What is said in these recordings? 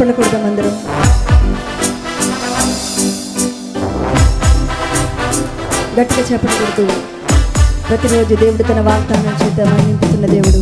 చప్పట్లు కొడదాం అందరం. గట్టిగా చప్పట్లు కొడుతూ ప్రతిరోజు దేవుడు తన వాగ్దానం చేద్దామని నింపుతున్న దేవుడు.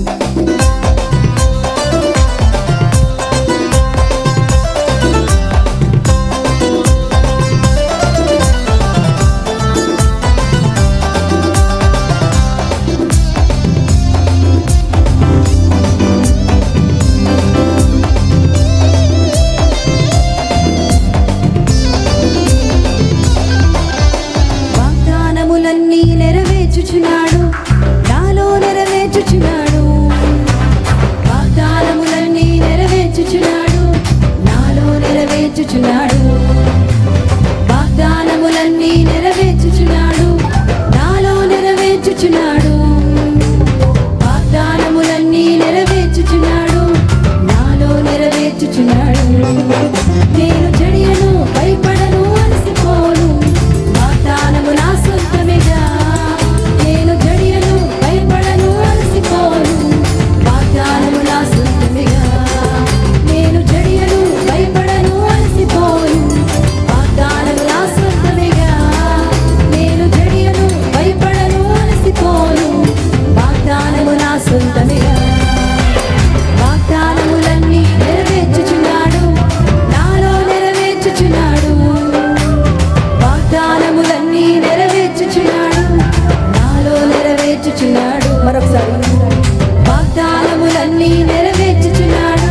ఆశలన్నీ నెరవేర్చుచున్నాడు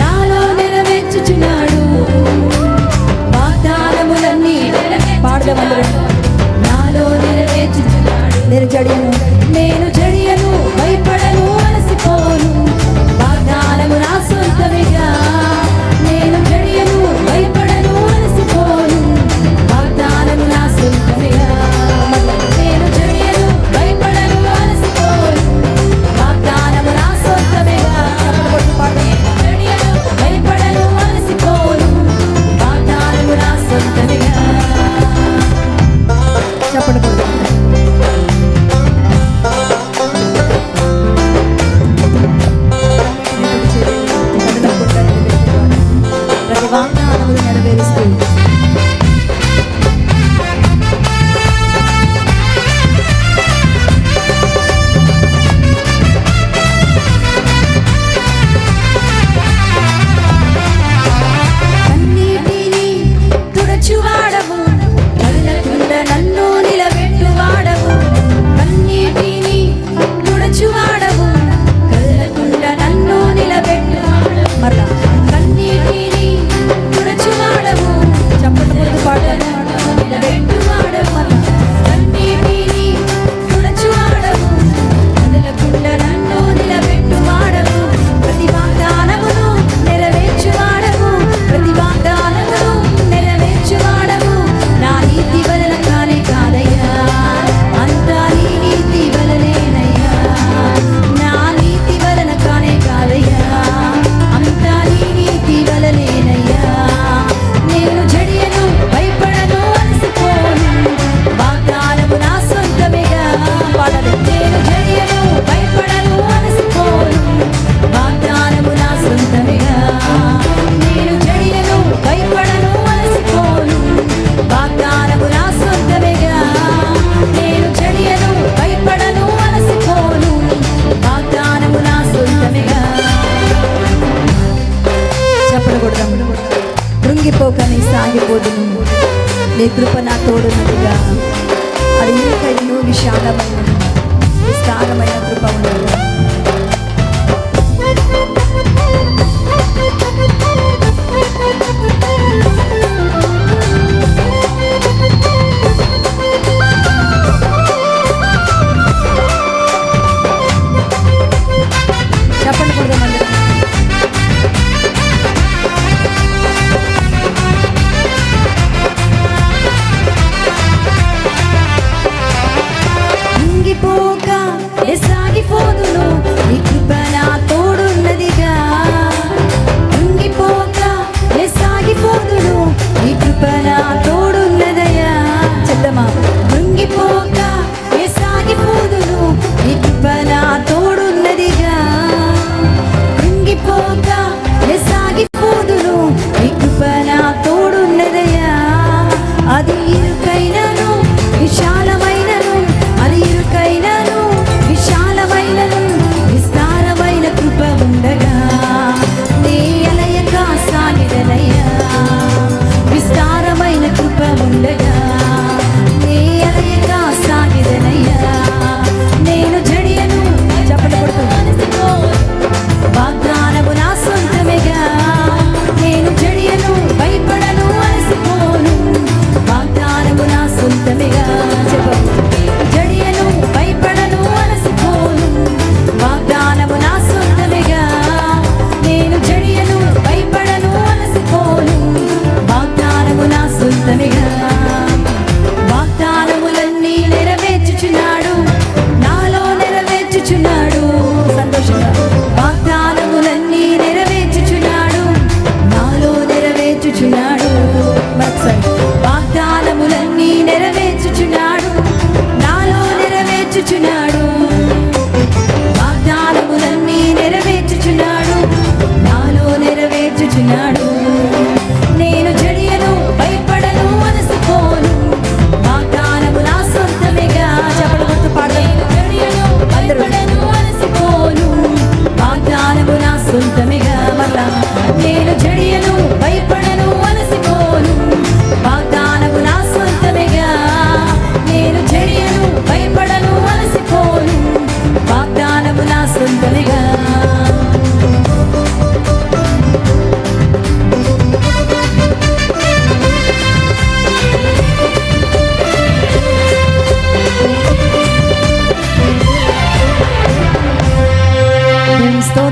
నాలో నెరవేర్చుచున్నాడు. వాగ్దానములన్నీ పాడదాం నాలో నెరవేర్చుచున్నాడు. నేను తోడును నీ కృప నా తోడున్నదిగా. అది ఇంకా ఎన్నో విశాలమైన విస్తారమైన కృప ఉన్నది.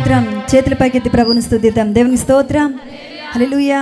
స్తోత్రం. చేతుల పైకెత్తి ప్రభుని స్తుతిద్దాం దేవునికి స్తోత్రం. హల్లెలూయా.